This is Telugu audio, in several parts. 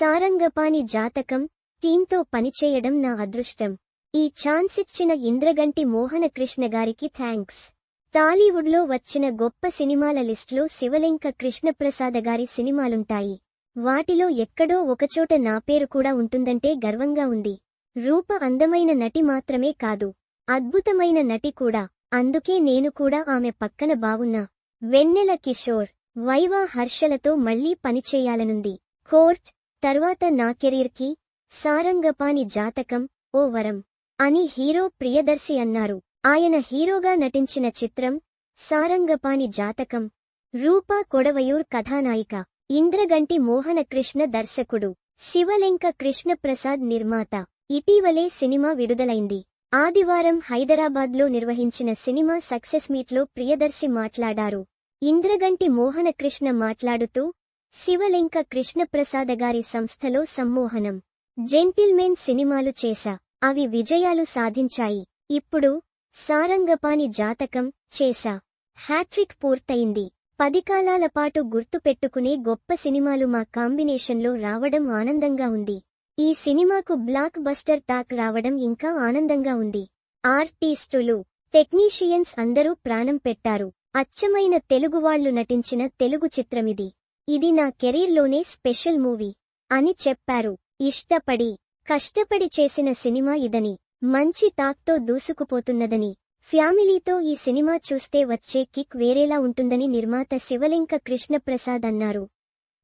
సారంగపాణి జాతకం టీంతో పనిచేయడం నా అదృష్టం. ఈ ఛాన్స్ ఇచ్చిన ఇంద్రగంటి మోహన కృష్ణ గారికి థ్యాంక్స్. టాలీవుడ్లో వచ్చిన గొప్ప సినిమాల లిస్టులో శివలింక కృష్ణప్రసాద గారి సినిమాలుంటాయి. వాటిలో ఎక్కడో ఒకచోట నా పేరు కూడా ఉంటుందంటే గర్వంగా ఉంది. రూప అందమైన నటి మాత్రమే కాదు. అద్భుతమైన నటి కూడా. అందుకే నేను కూడా ఆమె పక్కన బావున్నా. వెన్నెల కిషోర్ వైవా హర్షలతో మళ్ళీ పనిచేయాలనుంది. కోర్ట్ తర్వాత నా కెరీర్కి సారంగపాని జాతకం ఓ వరం అని హీరో ప్రియదర్శి అన్నారు. ఆయన హీరోగా నటించిన చిత్రం సారంగపాని జాతకం రూపా కొడవయూర్ కథానాయిక ఇంద్రగంటి మోహనకృష్ణ దర్శకుడు శివలెంక కృష్ణప్రసాద్ నిర్మాత. ఇటీవలే సినిమా విడుదలైంది. ఆదివారం హైదరాబాద్లో నిర్వహించిన సినిమా సక్సెస్ మీట్లో ప్రియదర్శి మాట్లాడారు. ఇంద్రగంటి మోహనకృష్ణ మాట్లాడుతూ శివలింక కృష్ణప్రసాద గారి సంస్థలో సమ్మోహనం. జెంటిల్మెన్ సినిమాలు చేశా. అవి విజయాలు సాధించాయి. ఇప్పుడు సారంగపాని జాతకం చేశా. హ్యాట్రిక్ పూర్తయింది. పది కాలాల పాటు గుర్తుపెట్టుకునే గొప్ప సినిమాలు మా కాంబినేషన్లో రావడం ఆనందంగా ఉంది. ఈ సినిమాకు బ్లాక్ బస్టర్ టాక్ రావడం ఇంకా ఆనందంగా ఉంది. ఆర్టిస్టులు టెక్నీషియన్స్ అందరూ ప్రాణం పెట్టారు. అచ్చమైన తెలుగువాళ్ళు నటించిన తెలుగు చిత్రమిది. ఇది నా కెరీర్లోనే స్పెషల్ మూవీ అని చెప్పారు. ఇష్టపడి కష్టపడి చేసిన సినిమా ఇదని మంచి టాక్తో దూసుకుపోతున్నదని ఫ్యామిలీతో ఈ సినిమా చూస్తే వచ్చే కిక్ వేరేలా ఉంటుందని నిర్మాత శివలింక కృష్ణప్రసాద్ అన్నారు.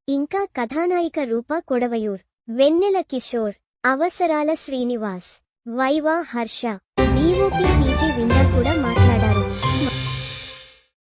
ఇంకా కథానాయిక రూపా కొడవయూర్ వెన్నెల కిషోర్ అవసరాల శ్రీనివాస్ వైవా హర్ష డిఓపి పీజీ విందా కూడా మాట్లాడారు.